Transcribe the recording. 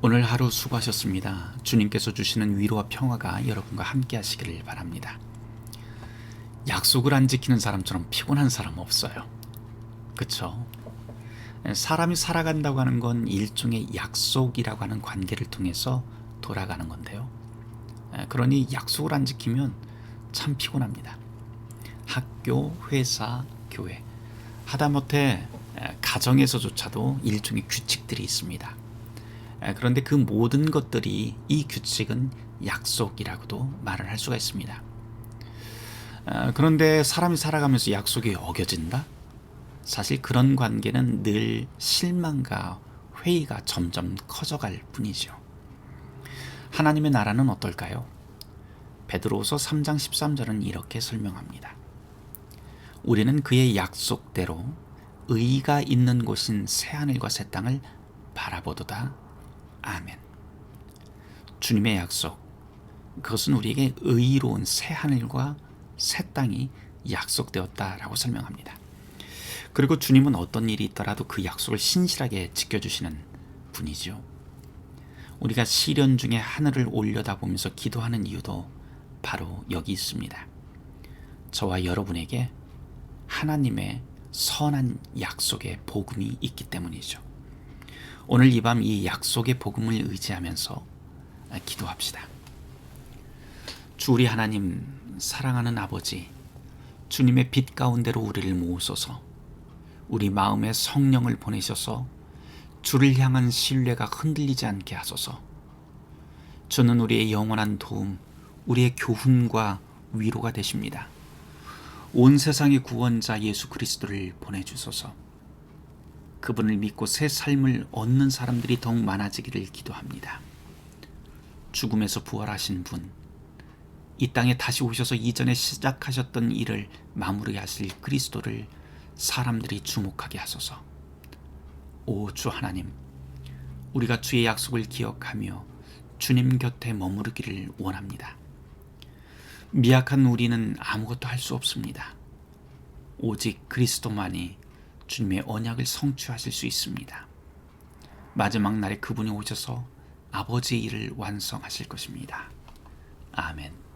하루 수고하셨습니다. 주님께서 주시는 위로와 평화가 여러분과 함께 하시기를 바랍니다. 약속을 안 지키는 사람처럼 피곤한 사람 없어요. 그쵸? 사람이 살아간다고 하는 건 일종의 약속이라고 하는 관계를 통해서 돌아가는 건데요. 그러니 약속을 안 지키면 참 피곤합니다. 학교, 회사, 교회, 하다못해 가정에서조차도 일종의 규칙들이 있습니다. 그런데 그 모든 것들이 이 규칙은 약속이라고도 말을 할 수가 있습니다. 그런데 사람이 살아가면서 약속이 어겨진다? 사실 그런 관계는 늘 실망과 회의가 점점 커져갈 뿐이죠. 하나님의 나라는 어떨까요? 베드로후서 3장 13절은 이렇게 설명합니다. 우리는 그의 약속대로 의가 있는 곳인 새 하늘과 새 땅을 바라보도다. 아멘. 주님의 약속. 그것은 우리에게 의로운 새 하늘과 새 땅이 약속되었다라고 설명합니다. 그리고 주님은 어떤 일이 있더라도 그 약속을 신실하게 지켜주시는 분이죠. 우리가 시련 중에 하늘을 올려다보면서 기도하는 이유도 바로 여기 있습니다. 저와 여러분에게 하나님의 선한 약속의 복음이 있기 때문이죠. 오늘 이 밤 이 약속의 복음을 의지하면서 기도합시다. 주 우리 하나님 사랑하는 아버지 주님의 빛 가운데로 우리를 모으소서 우리 마음에 성령을 보내셔서 주를 향한 신뢰가 흔들리지 않게 하소서 주는 우리의 영원한 도움 우리의 교훈과 위로가 되십니다. 온 세상의 구원자 예수 그리스도를 보내주소서. 그분을 믿고 새 삶을 얻는 사람들이 더욱 많아지기를 기도합니다. 죽음에서 부활하신 분, 이 땅에 다시 오셔서 이전에 시작하셨던 일을 마무리하실 그리스도를 사람들이 주목하게 하소서. 오 주 하나님, 우리가 주의 약속을 기억하며 주님 곁에 머무르기를 원합니다. 미약한 우리는 아무것도 할 수 없습니다. 오직 그리스도만이 주님의 언약을 성취하실 수 있습니다. 마지막 날에 그분이 오셔서 아버지의 일을 완성하실 것입니다. 아멘.